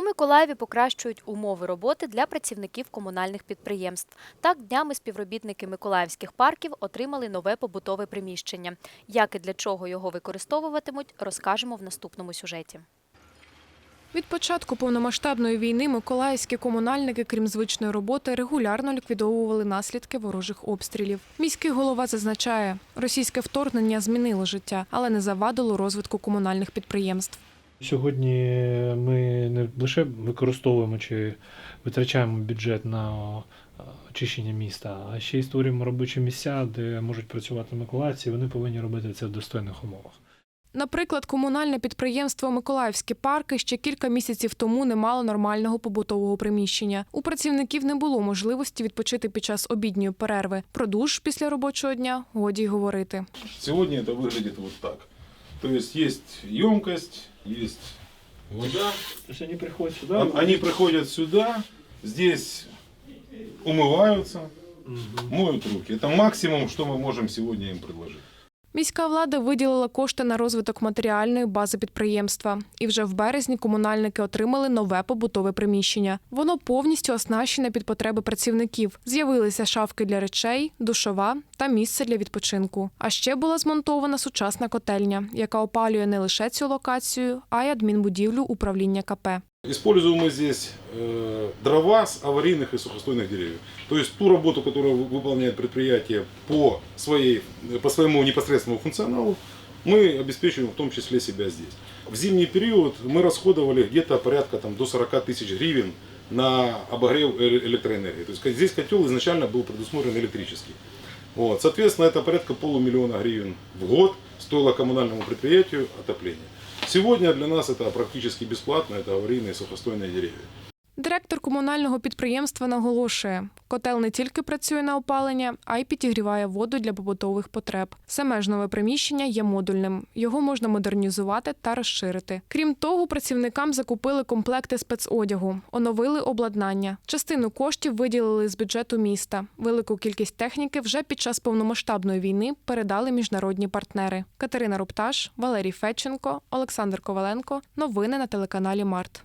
У Миколаєві покращують умови роботи для працівників комунальних підприємств. Так, днями співробітники миколаївських парків отримали нове побутове приміщення. Як і для чого його використовуватимуть, розкажемо в наступному сюжеті. Від початку повномасштабної війни миколаївські комунальники, крім звичної роботи, регулярно ліквідовували наслідки ворожих обстрілів. Міський голова зазначає, російське вторгнення змінило життя, але не завадило розвитку комунальних підприємств. Сьогодні ми не лише використовуємо чи витрачаємо бюджет на е, очищення міста, а ще й створюємо робочі місця, де можуть працювати миколаївці. Вони повинні робити це в достойних умовах. Наприклад, комунальне підприємство Миколаївські парки ще кілька місяців тому не мало нормального побутового приміщення. У працівників не було можливості відпочити під час обідньої перерви. Про душ після робочого дня годі й говорити. Сегодня это выглядит вот так. То есть есть емкость, есть вода. Тобто вони приходять сюди. Он- Они приходят сюда, здесь умываются, моют руки. Это максимум, что мы можем сегодня им предложить. Міська влада виділила кошти на розвиток матеріальної бази підприємства. І вже в березні комунальники отримали нове побутове приміщення. Воно повністю оснащене під потреби працівників. З'явилися шафки для речей, душова та місце для відпочинку. А ще була змонтована сучасна котельня, яка опалює не лише цю локацію, а й адмінбудівлю управління КП. Используем мы здесь э, дрова с аварийных и сухостойных деревьев. То есть ту работу, которую вы- выполняет предприятие по, своей, по своему непосредственному функционалу, мы обеспечиваем в том числе себя здесь. В зимний период мы расходовали где-то порядка там, до 40 тысяч гривен на обогрев э- электроэнергии. То есть здесь котел изначально был предусмотрен электрический. Вот. Соответственно, это порядка полумиллиона гривен в год стоило коммунальному предприятию отопление. Сегодня для нас это практически бесплатно, это аварийные сухостойные деревья. Директор комунального підприємства наголошує, котел не тільки працює на опалення, а й підігріває воду для побутових потреб. Саме ж нове приміщення є модульним. Його можна модернізувати та розширити. Крім того, працівникам закупили комплекти спецодягу, оновили обладнання. Частину коштів виділили з бюджету міста. Велику кількість техніки вже під час повномасштабної війни передали міжнародні партнери. Катерина Рупташ, Валерій Федченко, Олександр Коваленко. Новини на телеканалі Март.